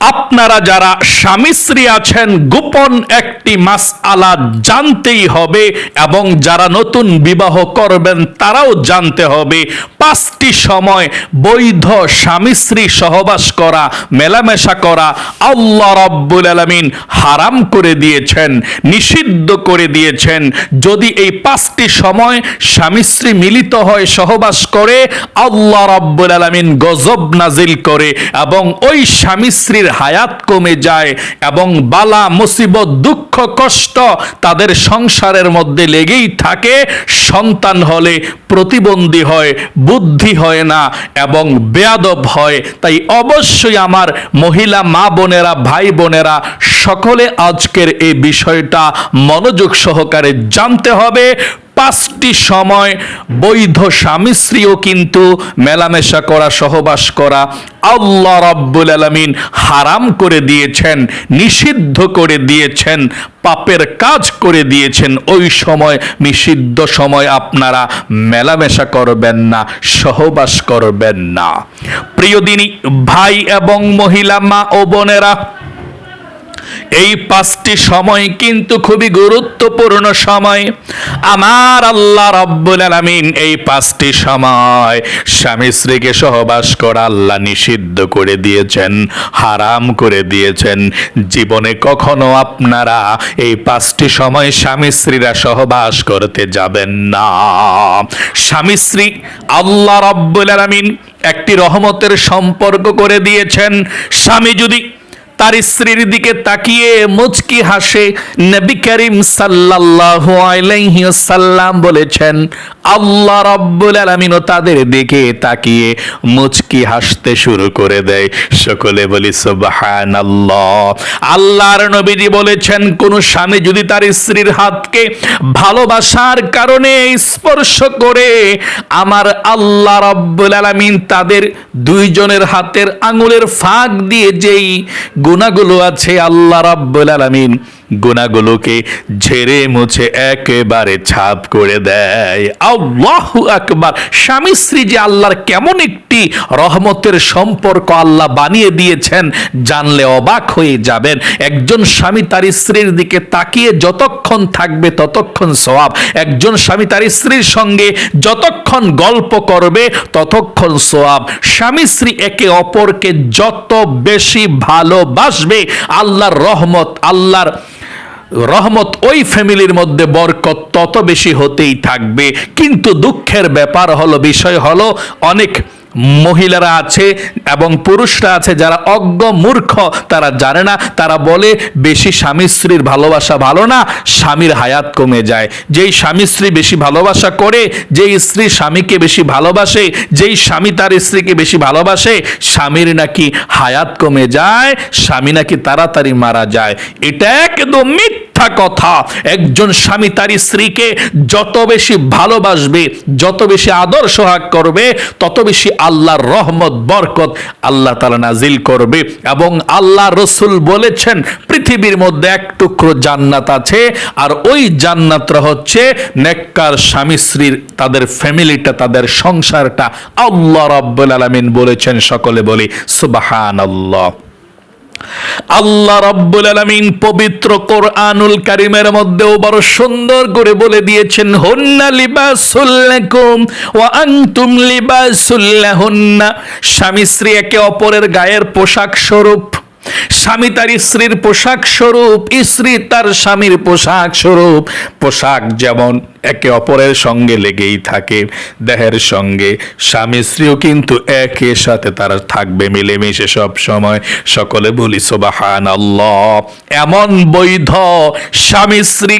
আপনারা যারা স্বামী স্ত্রী আছেন, গোপন একটি মাস আলা জানতেই হবে এবং যারা নতুন বিবাহ করবেন, তারাও জানতে হবে। পাঁচটি সময় বৈধ স্বামী স্ত্রী সহবাস করা, মেলামেশা করা, আল্লাহ রব্বুল আলমিন হারাম করে দিয়েছেন, নিষিদ্ধ করে দিয়েছেন। যদি এই পাঁচটি সময় স্বামী স্ত্রী মিলিত হয়, সহবাস করে, আল্লাহ রব্বুল আলমিন গজব নাজিল করে এবং ওই স্বামী স্ত্রীর হায়াত কমে যায় এবং বালা, মুসিবত, দুঃখ, কষ্ট তাদের সংসারের মধ্যে লেগেই থাকে। সন্তান হলে প্রতিবন্ধী হয়, বুদ্ধি হয় না এবং বেয়াদব হয়। তাই অবশ্যই আমার মহিলা, মা বোনেরা, ভাই বোনেরা, সকলে আজকের এই বিষয়টা মনোযোগ সহকারে জানতে হবে। পাঁচটি সময় বৈধ স্বামী স্ত্রীও কিন্তু মেলামেশা করা, সহবাস করা আল্লাহ রাব্বুল আলামিন হারাম করে দিয়েছেন, নিষিদ্ধ করে দিয়েছেন, পাপের কাজ করে দিয়েছেন। ওই সময়, নিষিদ্ধ সময় আপনারা মেলামেশা করবেন না, সহবাস করবেন না। প্রিয় দিনী, ভাই এবং মহিলা, মা ও বোনেরা এই পাঁচটি সময় কিন্তু খুবই গুরুত্বপূর্ণ সময়। আমার আল্লাহ রব্বুল আলামিন এই পাঁচটি সময় স্বামী স্ত্রীকে সহবাস করা আল্লাহ নিষিদ্ধ করে দিয়েছেন, হারাম করে দিয়েছেন। জীবনে কখনো আপনারা এই পাঁচটি সময় স্বামী স্ত্রীরা সহবাস করতে যাবেন না। স্বামী স্ত্রী আল্লাহ রব্বুল আলামিন একটি রহমতের সম্পর্ক করে দিয়েছেন। স্বামী যদি তার স্ত্রীর দিকে তাকিয়ে মুচকি হাসে নবী করিম সাল্লাল্লাহু আলাইহি সাল্লাম বলেছেন, আল্লাহ রাব্বুল আলামিনও তাদের দিকে তাকিয়ে মুচকি হাসতে শুরু করে দেয়। সকলে বলি, সুবহানাল্লাহ। আল্লাহর নবীজি বলেছেন, কোন স্বামী যদি তার স্ত্রীর হাতকে ভালোবাসার কারণে স্পর্শ করে, আমার আল্লাহ রাব্বুল আলামিন তাদের দুইজনের হাতের আঙুলের ফাঁক দিয়ে যেই গুণাগুলো আছে আল্লাহ রাব্বুল আলামিন। গুণাগুলোকে ঝেড়ে মুছে একেবারে ছাপ করে দেয়। আল্লাহু আকবার। স্বামী স্ত্রী যে আল্লাহর কেমন একটি রহমতের সম্পর্ক আল্লাহ বানিয়ে দিয়েছেন, জানলে অবাক হয়ে যাবেন। একজন স্বামী তার স্ত্রীর দিকে তাকিয়ে যতক্ষণ থাকবে ততক্ষণ সওয়াব। একজন স্বামী তার স্ত্রীর সঙ্গে যতক্ষণ গল্প করবে ততক্ষণ সোয়াব স্বামী স্ত্রী একে অপরকে যত বেশি ভালোবাসবে, আল্লাহর রহমত, আল্লাহর রহমত ওই ফ্যামিলির মধ্যে বরকত তত বেশি হতেই থাকবে। কিন্তু দুঃখের ব্যাপার হলো, বিষয় হলো, অনেক মহিলারা আছে এবং পুরুষরা আছে যারা অজ্ঞ মূর্খ, তারা জানে না। তারা বলে, বেশি স্বামী স্ত্রীর ভালোবাসা ভালো না, স্বামীর হায়াত কমে যায়। যেই স্বামী স্ত্রী বেশি ভালোবাসা করে, যেই স্ত্রী স্বামীকে বেশি ভালোবাসে, যেই স্বামী তার স্ত্রীকে বেশি ভালোবাসে, স্বামীর নাকি হায়াত কমে যায়, স্বামী নাকি তাড়াতাড়ি মারা যায়। এটা একদম মিথ্যা। কথা। একজন স্বামী তার স্ত্রীকে যত বেশি ভালোবাসবে, যত বেশি আদর সোহাগ করবে, তত বেশি আল্লাহর রহমত, বরকত আল্লাহ তালা নাজিল করবে। এবং আল্লাহ রসুল বলেছেন, পৃথিবীর মধ্যে এক টুকরো জান্নাত আছে, আর ওই জান্নাতটা হচ্ছে নেককার স্বামী স্ত্রীর, তাদের ফ্যামিলিটা, তাদের সংসারটা। আল্লাহ রাব্বুল আলামিন বলেছেন, সকলে বলি সুবাহান আল্লাহ আল্লাহ রাব্বুল আলামিন পবিত্র কোরআনুল কারীমের মধ্যেও বড় সুন্দর করে বলে দিয়েছেন, হুন্না লিবাসুল লাকুম ওয়া আনতুম লিবাসুল লাহুন্না। স্বামী স্ত্রী একে অপরের গায়ের পোশাক স্বরূপ স্বামী তার স্ত্রীর পোশাক স্বরূপ, স্ত্রী তার স্বামীর পোশাক স্বরূপ। পোশাক যেমন একে অপরের সঙ্গে লেগেই থাকে, দেহের সঙ্গে। স্বামী স্ত্রীও কিন্তু একের সাথে তারা থাকবে মিলেমিশে সব সময়। সকলে বলি সোবাহান আল্লাহ এমন বৈধ স্বামী স্ত্রী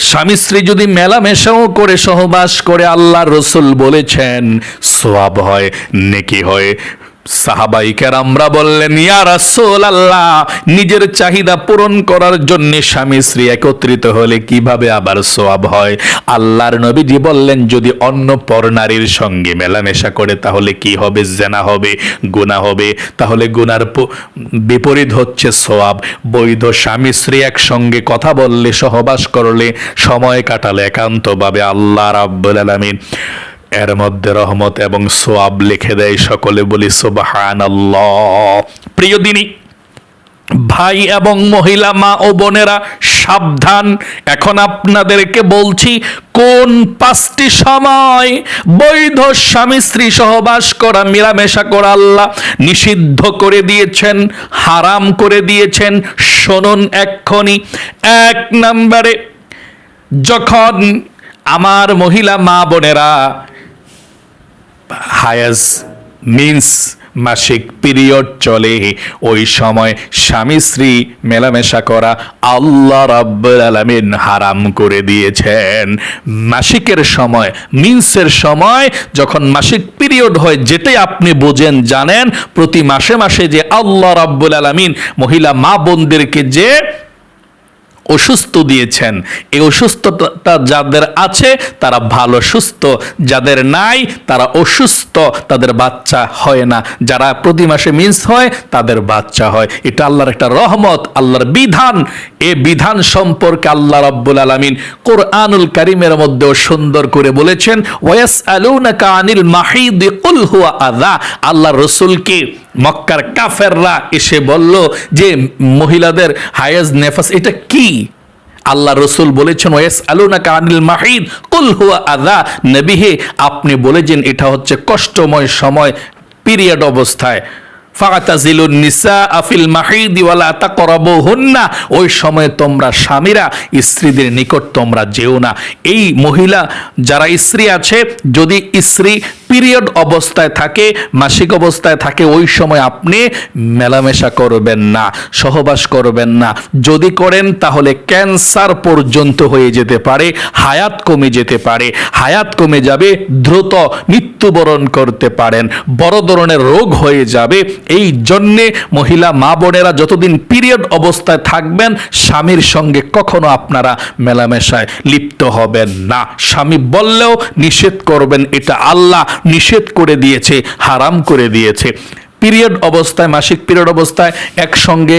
স্বামী স্ত্রী যদি মেলামেশাও করে, সহবাস করে আল্লাহ রসুল বলেছেন, সোয়াব হয়, নেকি হয় সাহাবাইকার আমরা বললেন, ইয়া রাসূল আল্লাহ নিজের চাহিদা পূরণ করার জন্য স্বামী স্ত্রী একত্রিত হলে কীভাবে আবার সোয়াব হয়? আল্লাহর নবীজি বললেন, যদি অন্য পর নারীর সঙ্গে মেলামেশা করে, তাহলে কি হবে? জেনা হবে, গুনাহ হবে। তাহলে গুনার বিপরীত হচ্ছে সোয়াব বৈধ স্বামী স্ত্রী একসঙ্গে কথা বললে, সহবাস করলে সময় কাটালে একান্তভাবে আল্লাহ রাব্বুল আলামিন এর মধ্যে রহমত এবং সোয়াব লিখে দেয় সকলে বলি সুবাহান প্রিয় দিনী, ভাই এবং মহিলা, মা ও বোনেরা, সাবধান। এখন আপনাদেরকে বলছি, কোন পাঁচটি সময় বৈধ স্বামী, স্ত্রী সহবাস করা মেলামেশা করা আল্লাহ নিষিদ্ধ করে দিয়েছেন, হারাম করে দিয়েছেন? শোনুন এক্ষণি এক নম্বরে, যখন আমার মহিলা, মা বোনেরা হায়াস মিন্স মাসিক পিরিয়ড চলে। ওই সময় স্বামী স্ত্রী মেলামেশা করা আল্লাহ রাব্বুল আলামিন হারাম করে দিয়েছেন। মাসিকের সময়, মিন্সের সময় যখন মাসিক পিরিয়ড হয়, যেটাই আপনি বোঝেন, জানেন, প্রতি মাসে মাসে যে আল্লাহ রাব্বুল আলামিন মহিলা মা বোনদেরকে যে অসুস্থ দিয়েছেন। এই অসুস্থতা যাদের আছে, তারা ভালো, সুস্থ। যাদের নাই, তারা অসুস্থ। তাদের বাচ্চা হয় না। যারা প্রতি মাসে মিন্স হয়, তাদের বাচ্চা হয়। এটা আল্লাহর একটা রহমত, আল্লাহর বিধান। এ বিধান সম্পর্কে আল্লাহ রাব্বুল আলামিন কোরআনুল কারিমের মধ্যেও সুন্দর করে বলেছেন ওয়াস আলুনাকা আনিল মাহিদ কুল হুয়া আযা। আল্লাহ রসুলকে মক্কার কাফেররা এসে বলল যে, মহিলাদের হায়াজ নেফাস এটা কি? আল্লাহ রসুল বলেছেন ওয়েস আলুনা কানিল মাহিদ, কুল হুয়া আদা নবিহে, আপনি বলেছেন, এটা হচ্ছে কষ্টময় সময়, পিরিয়ড অবস্থায়। ফাতাজিলুন নিসা আফিল মাহিদি ওয়ালা তাকরাবুহুন্না। ওই সময় তোমরা স্বামীরা, স্ত্রীদের নিকট তোমরা যেও না। এই মহিলা যারা স্ত্রী আছে, যদি স্ত্রী পিরিয়ড অবস্থায় থাকে, মাসিক অবস্থায় থাকে, ওই সময় আপনি মেলামেশা করবেন না, সহবাস করবেন না। যদি করেন, তাহলে ক্যান্সার পর্যন্ত হয়ে যেতে পারে, হায়াত কমে যেতে পারে। হায়াত কমে যাবে, দ্রুত মৃত্যুবরণ করতে পারেন। বড় ধরনের রোগ হয়ে যাবে এই জন্যে মহিলা মা বোনেরা যতদিন পিরিয়ড অবস্থায় থাকবেন, স্বামীর সঙ্গে কখনো আপনারা মেলামেশায় লিপ্ত হবেন না। স্বামী বললেও নিষেধ করবেন এটা আল্লাহ নিষেধ করে দিয়েছে, হারাম করে দিয়েছে। পিরিয়ড অবস্থায়, মাসিক পিরিয়ড অবস্থায় একসঙ্গে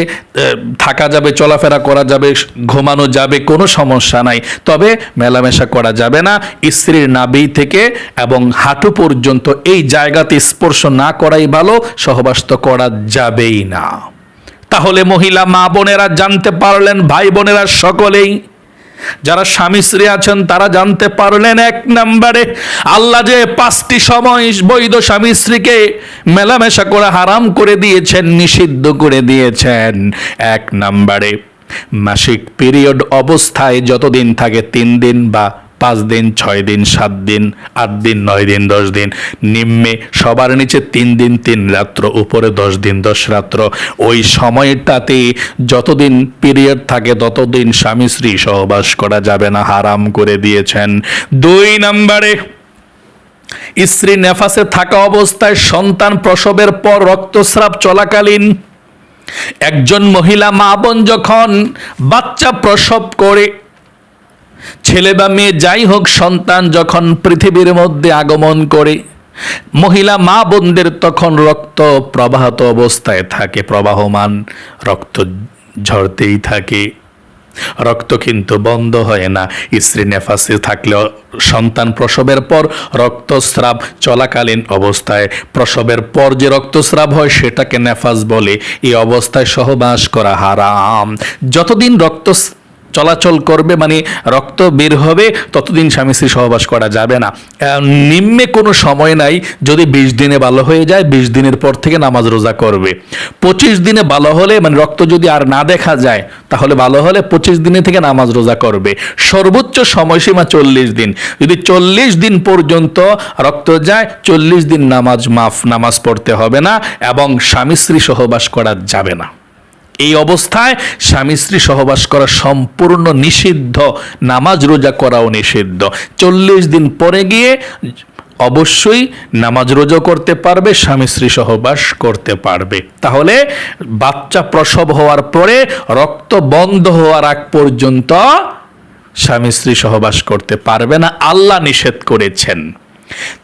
থাকা যাবে, চলাফেরা করা যাবে, ঘুমানো যাবে, কোনো সমস্যা নাই। তবে মেলামেশা করা যাবে না। স্ত্রীর নাভি থেকে এবং হাঁটু পর্যন্ত এই জায়গাতে স্পর্শ না করাই ভালো, সহবাস তো করা যাবেই না। তাহলে মহিলা মা বোনেরা জানতে পারলেন ভাই বোনেরা সকলেই যারা স্বামী স্ত্রী আছেন, তারা জানতে পারলেন এক নম্বরে, আল্লাহ যে পাঁচটি সময় বৈধ স্বামী স্ত্রীকে মেলামেশা করে হারাম করে দিয়েছেন, নিষিদ্ধ করে দিয়েছেন। এক নাম্বারে, মাসিক পিরিয়ড অবস্থায় যতদিন থাকে তিন দিন বা পাঁচ দিন, ছয় দিন, সাত দিন, আট দিন, নয় দিন, দশ দিন। নিম্নে সবার নিচে তিন দিন, তিন রাত্র, উপরে দশ দিন, দশ রাত্র। ওই সময়টাতে যতদিন পিরিয়ড থাকে, ততদিন স্বামী, স্ত্রী সহবাস করা যাবে না, হারাম করে দিয়েছেন। দুই নম্বরে, স্ত্রী নেফাসে থাকা অবস্থায় সন্তান প্রসবের পর রক্তস্রাব চলাকালীন একজন মহিলা মা বোন যখন বাচ্চা প্রসব করে ছেলে বা মেয়ে যাই হোক সন্তান যখন পৃথিবীর মধ্যে আগমন করে, মহিলা মা বোনদের তখন রক্ত প্রবাহত অবস্থায় থাকে, প্রবাহমান, রক্ত ঝরতেই থাকে। রক্ত কিন্তু বন্ধ হয় না, স্ত্রী নেফাসে থাকলেও সন্তান প্রসবের পর রক্তস্রাব চলাকালীন অবস্থায়, প্রসবের পর যে রক্তস্রাব হয় সেটাকে নেফাস বলে। এই অবস্থায় সহবাস করা হারাম। যতদিন রক্ত চলাচল করবে মানে রক্ত বের হবে, ততদিন স্বামী স্ত্রী সহবাস করা যাবে না। নিম্নে কোনো সময় নাই, যদি বিশ দিনে ভালো হয়ে যায়, বিশ দিনের পর থেকে নামাজ রোজা করবে। পঁচিশ দিনে ভালো হলে মানে রক্ত যদি আর না দেখা যায়, তাহলে ভালো হলে পঁচিশ দিনে থেকে নামাজ রোজা করবে। সর্বোচ্চ সময়সীমা চল্লিশ দিন। যদি চল্লিশ দিন পর্যন্ত রক্ত যায়, চল্লিশ দিন নামাজ মাফ, নামাজ পড়তে হবে না, এবং স্বামী স্ত্রী সহবাস করা যাবে না। এই অবস্থায় স্বামী স্ত্রী সহবাস করা সম্পূর্ণ নিষিদ্ধ, নামাজ রোজা করাও নিষিদ্ধ। চল্লিশ দিন পরে গিয়ে অবশ্যই নামাজ রোজা করতে পারবে, স্বামী স্ত্রী সহবাস করতে পারবে। তাহলে বাচ্চা প্রসব হওয়ার পরে, রক্ত বন্ধ হওয়ার আগ পর্যন্ত স্বামী স্ত্রী সহবাস করতে পারবে না। আল্লাহ নিষেধ করেছেন।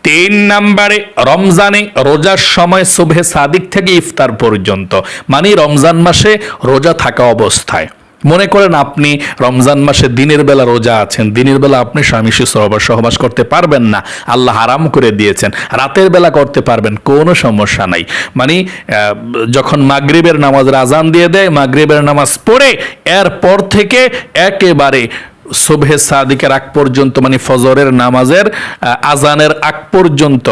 তিন নম্বরে রমজানে রোজার সময় শুভে সাদিক থেকে ইফতার পর্যন্ত মানে রমজান মাসে রোজা থাকা অবস্থায়। মনে করেন আপনি রমজান মাসে দিনের বেলা রোজা আছেন, দিনের বেলা আপনি স্বামী সহবাস সহবাস করতে পারবেন না, আল্লাহ হারাম করে দিয়েছেন, রাতের বেলা করতে পারবেন, কোনো সমস্যা নাই। মানে যখন মাগরিবের নামাজের আজান দিয়ে দেয়, মাগরিবের নামাজ পড়ে, এরপর থেকে একেবারে সোভে সাদিকের আগ পর্যন্ত মানে ফজরের নামাজের আজানের আগ পর্যন্ত,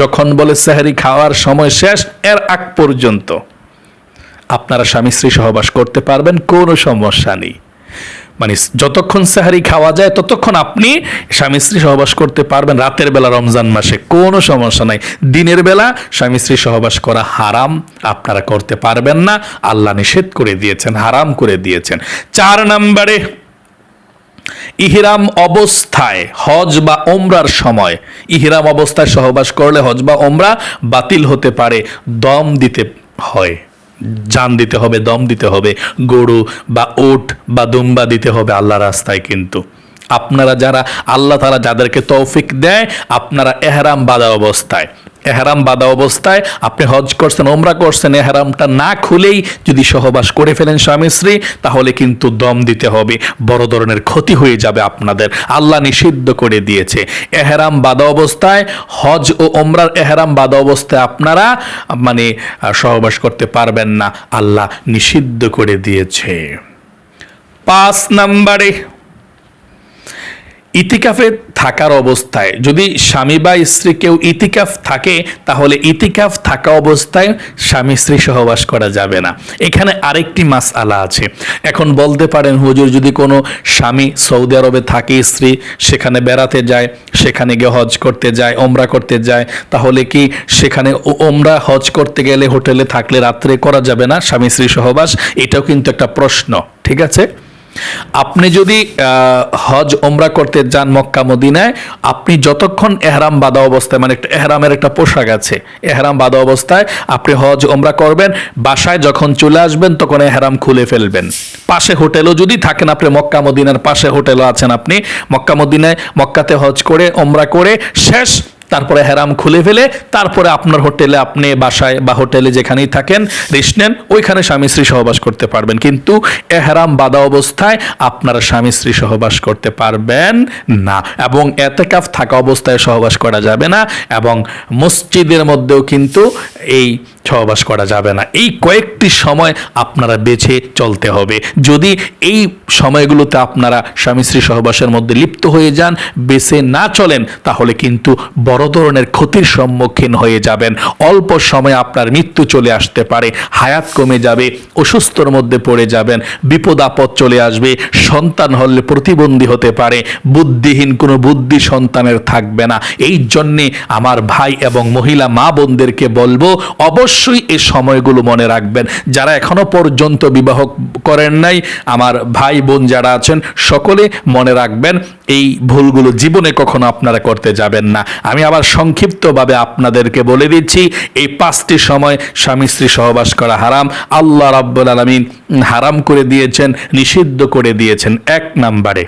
যখন বলে সেহারি খাওয়ার সময় শেষ, এর আগ পর্যন্ত। আপনারা স্বামী স্ত্রী সহবাস করতে পারবেন, কোনো সমস্যা নেই। মানে যতক্ষণ সাহারি খাওয়া যায়, ততক্ষণ আপনি স্বামী স্ত্রী সহবাস করতে পারবেন, রাতের বেলা রমজান মাসে, কোনো সমস্যা নাই। দিনের বেলা স্বামী স্ত্রী সহবাস করা হারাম, আপনারা করতে পারবেন না, আল্লাহ নিষেধ করে দিয়েছেন, হারাম করে দিয়েছেন। চার নম্বরে ইহরাম অবস্থায় হজ বা ওমরার সময়। ইহরাম অবস্থায় সহবাস করলে হজ বা ওমরা বাতিল হতে পারে। দম দিতে হয়। জান দিতে হবে, দম দিতে হবে। গরু বা ওট বা দুম্বা দিতে হবে আল্লাহ রাস্তায় কিন্তু। আপনারা যারা, আল্লাহ তারা যাদেরকে তৌফিক দেয়, আপনারা এহরাম বাঁধা অবস্থায়। এহরাম বাঁধা অবস্থায় আপনি হজ করছেন ওমরা করছেন, এহরামটা না খুলেই যদি সহবাস করে ফেলেন স্বামী স্ত্রী, তাহলে কিন্তু দম দিতে হবে। বড় ধরনের ক্ষতি হয়ে যাবে আপনাদের। আল্লাহ নিষিদ্ধ করে দিয়েছে। এহারাম বাঁধা অবস্থায়, হজ ও ওমরার এহারাম বাঁধা অবস্থায় আপনারা মানে সহবাস করতে পারবেন না। আল্লাহ নিষিদ্ধ করে দিয়েছে। পাঁচ নম্বরে ইতিকাফে থাকার অবস্থায়। যদি স্বামী বা স্ত্রী কেউ ইতিকাফ থাকে, তাহলে ইতিকাফ থাকা অবস্থায় স্বামী স্ত্রী সহবাস করা যাবে না। এখানে আরেকটি মাস আলা আছে। এখন বলতে পারেন, হুজুর যদি কোনো স্বামী সৌদি আরবে থাকে, স্ত্রী সেখানে বেড়াতে যায়, সেখানে গিয়ে হজ করতে যায়, ওমরা করতে যায়, তাহলে কি সেখানে ওমরা হজ করতে গেলে হোটেলে থাকলে রাত্রে করা যাবে না স্বামী স্ত্রী সহবাস? এটাও কিন্তু একটা প্রশ্ন, ঠিক আছে? আপনি যদি হজ ওমরা করতে যান মক্কা, মদিনায়, আপনি যতক্ষণ এহরাম বাঁধা অবস্থায় মানে একটা এহরামের একটা পোশাক আছে, এহরাম বাঁধা অবস্থায় আপনি হজ ওমরা করবেন, বাসায় যখন চলে আসবেন, তখন এহরাম খুলে ফেলবেন। পাশে হোটেলও যদি থাকেন আপনি, মক্কা, মদিনার পাশে হোটেলও আছেন আপনি, মক্কা, মদিনায়, মক্কাতে হজ করে ওমরা করে, শেষ তারপরে হেরাম খুলে ফেলে, তারপরে আপনার হোটেলে আপনি বাসায় বা হোটেলে যেখানেই থাকেন, রেস্ট নেন, ওইখানে স্বামী স্ত্রী সহবাস করতে পারবেন। কিন্তু এহরাম বাধা অবস্থায় আপনারা স্বামী স্ত্রী সহবাস করতে পারবেন না এবং এতে এতেকাফ থাকা অবস্থায় সহবাস করা যাবে না এবং মসজিদের মধ্যেও কিন্তু এই সহবাস করা যাবে না। এই কয়েকটি সময় আপনারা বেছে চলতে হবে। যদি এই সময়গুলোতে আপনারা স্বামী স্ত্রী সহবাসের মধ্যে লিপ্ত হয়ে যান, বেছে না চলেন, তাহলে কিন্তু বড় ধরনের ক্ষতির সম্মুখীন হয়ে যাবেন। অল্প সময়ে আপনার মৃত্যু চলে আসতে পারে, হায়াত কমে যাবে, অসুস্থর মধ্যে পড়ে যাবেন, বিপদ আপদ চলে আসবে, সন্তান হলে প্রতিবন্ধী হতে পারে, বুদ্ধিহীন কোনো বুদ্ধি সন্তানের থাকবে না। এই জন্যে আমার ভাই এবং মহিলা, মা বোনদেরকে বলব, অবশ্যই এই সময়গুলো মনে রাখবেন। যারা এখনও পর্যন্ত বিবাহ করেন নাই, আমার ভাই বোন যারা আছেন, সকলে মনে রাখবেন এই ভুলগুলো জীবনে কখনো আপনারা করতে যাবেন না। আমি আবার সংক্ষিপ্তভাবে আপনাদেরকে বলে দিচ্ছি, এই পাঁচটি সময় স্বামী স্ত্রী সহবাস করা হারাম। আল্লাহ রাব্বুল আলামিন হারাম করে দিয়েছেন, নিষিদ্ধ করে দিয়েছেন এক নাম্বারে।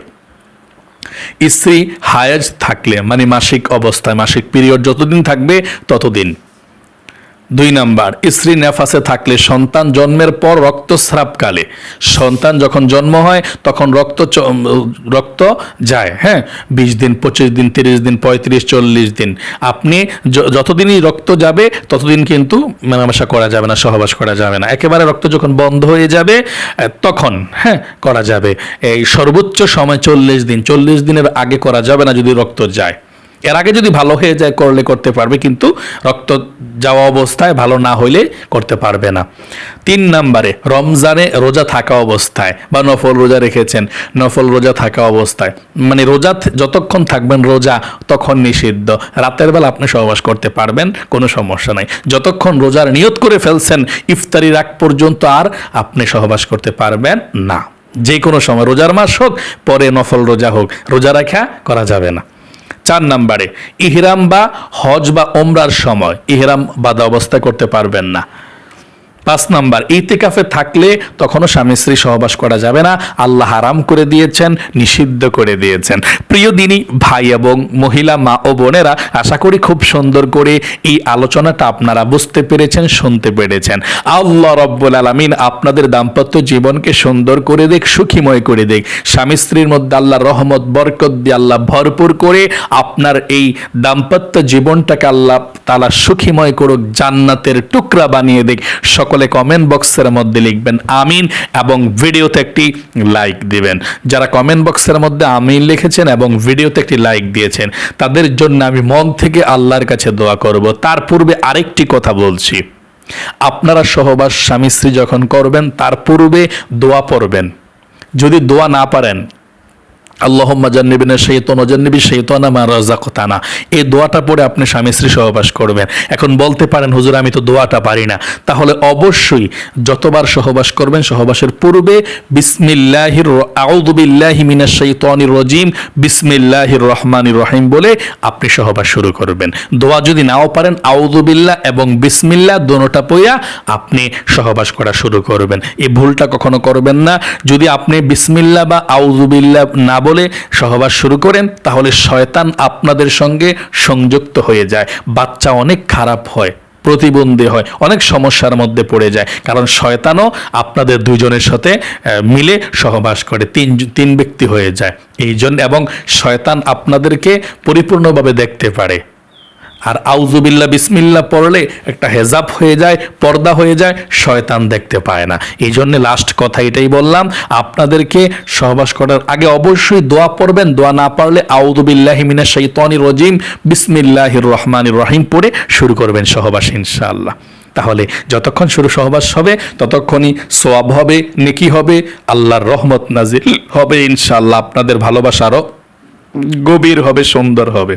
স্ত্রী হায়াজ থাকলে মানে মাসিক অবস্থায়, মাসিক পিরিয়ড যতদিন থাকবে ততদিন। দুই নাম্বার, স্ত্রী নেফাসে থাকলে সন্তান জন্মের পর রক্তস্রাবকালে সন্তান যখন জন্ম হয়, তখন রক্ত রক্ত যায় হ্যাঁ? বিশ দিন, পঁচিশ দিন, তিরিশ দিন, পঁয়ত্রিশ, চল্লিশ দিন। আপনি যতদিনই রক্ত যাবে, ততদিন কিন্তু মেলামেশা করা যাবে না, সহবাস করা যাবে না। একেবারে রক্ত যখন বন্ধ হয়ে যাবে তখন হ্যাঁ করা যাবে। এই সর্বোচ্চ সময় চল্লিশ দিন। চল্লিশ দিনের আগে করা যাবে না যদি রক্ত যায়। এর আগে যদি ভালো হয়ে যায়, করলে করতে পারবে, কিন্তু রক্ত যাওয়া অবস্থায় ভালো না হইলে করতে পারবে না। তিন নম্বরে, রমজানে রোজা থাকা অবস্থায়, বা নফল রোজা রেখেছেন, নফল রোজা থাকা অবস্থায়। মানে রোজা যতক্ষণ থাকবেন রোজা, তখন নিষিদ্ধ। রাতের বেলা আপনি সহবাস করতে পারবেন, কোনো সমস্যা নাই। যতক্ষণ রোজার নিয়ত করে ফেলছেন, ইফতারির আগ পর্যন্ত আর আপনি সহবাস করতে পারবেন না। যে কোনো সময়, রোজার মাস হোক, পরে নফল রোজা হোক, রোজা রাখা করা যাবে না। চার নাম্বারে ইহরাম বা হজ বা ওমরার সময় ইহরাম বাধা অবস্থা করতে পারবেন না। পাঁচ নাম্বার, ইতিকাফে থাকলে তখনও স্বামী স্ত্রী সহবাস করা যাবে না। আল্লাহ হারাম করে দিয়েছেন, নিষিদ্ধ করে দিয়েছেন। প্রিয় দিনী, ভাই এবং মহিলা, মা ও বোনেরা, আশা করি খুব সুন্দর করে এই আলোচনাটা আপনারা বুঝতে পেরেছেন, শুনতে পেরেছেন। আল্লাহ রব্বুল আলমিন আপনাদের দাম্পত্য জীবনকে সুন্দর করে দেখ, সুখীময় করে দেখ। স্বামী স্ত্রীর মধ্যে আল্লাহ রহমত, বরকত দিয়ে আল্লাহ ভরপুর করে আপনার এই দাম্পত্য জীবনটাকে আল্লাহ তালা সুখীময় করুক, জান্নাতের টুকরা বানিয়ে দেখ। সকলে কমেন্ট বক্সের মধ্যে লিখবেন আমিন এবং ভিডিওতে একটি লাইক দিবেন। যারা কমেন্ট বক্সের মধ্যে আমিন লিখেছেন এবং ভিডিওতে একটি লাইক দিয়েছেন, তাদের জন্য আমি মন থেকে আল্লাহর কাছে দোয়া করব। তার পূর্বে আরেকটি কথা বলছি। আপনারা সহবাস স্বামী স্ত্রী যখন করবেন, তার পূর্বে দোয়া পড়বেন। যদি দোয়া না পারেন আল্লাহম্মা জান্নিবিনা সেইতন অজান্নিবি সেইতনা মা রাজাকতানা এই দোয়াটা পড়ে আপনি স্বামী স্ত্রী সহবাস করবেন। এখন বলতে পারেন, হুজুর, আমি তো দোয়াটা পারি না। তাহলে অবশ্যই যতবার সহবাস করবেন, সহবাসের পূর্বে বিসমিল্লাহির আউদুবিল্লাহি মিনাশ শাইতানির রজিম, বিসমিল্লাহির রহমানির রহিম বলে আপনি সহবাস শুরু করবেন। দোয়া যদি নাও পারেন আউদুবিল্লাহ এবং বিসমিল্লাহ দোনোটা পইয়া আপনি সহবাস করা শুরু করবেন। এই ভুলটা কখনো করবেন না। যদি আপনি বিসমিল্লাহ বা আউজুবিল্লাহ না বলে সহবাস শুরু করেন, তাহলে শয়তান আপনাদের সঙ্গে সংযুক্ত হয়ে যায়। বাচ্চা অনেক খারাপ হয়, প্রতিবন্ধী হয়, অনেক সমস্যার মধ্যে পড়ে যায়। কারণ শয়তানও আপনাদের দুজনের সাথে মিলে সহবাস করে, তিন তিন ব্যক্তি হয়ে যায়। এই জন্য এবং শয়তান আপনাদেরকে পরিপূর্ণভাবে দেখতে পারে। আর আউজুবিল্লা বিসমিল্লা পড়লে একটা হেজাব হয়ে যায়, পর্দা হয়ে যায়, শয়তান দেখতে পায় না। এই জন্যে লাস্ট কথা এটাই বললাম, আপনাদেরকে সহবাস করার আগে অবশ্যই দোয়া পড়বেন, দোয়া না পারলে আউজুবিল্লাহ মিনা শৈতানির রজিম, বিসমিল্লাহির রহমানির রহিম পড়ে শুরু করবেন সহবাস ইনশাআল্লাহ। তাহলে যতক্ষণ শুরু সহবাস হবে, ততক্ষণই সোয়াব হবে, নেকি হবে, আল্লাহর রহমত নাজিল হবে ইনশাআল্লাহ। আপনাদের ভালোবাসা আরও গভীর হবে, সুন্দর হবে।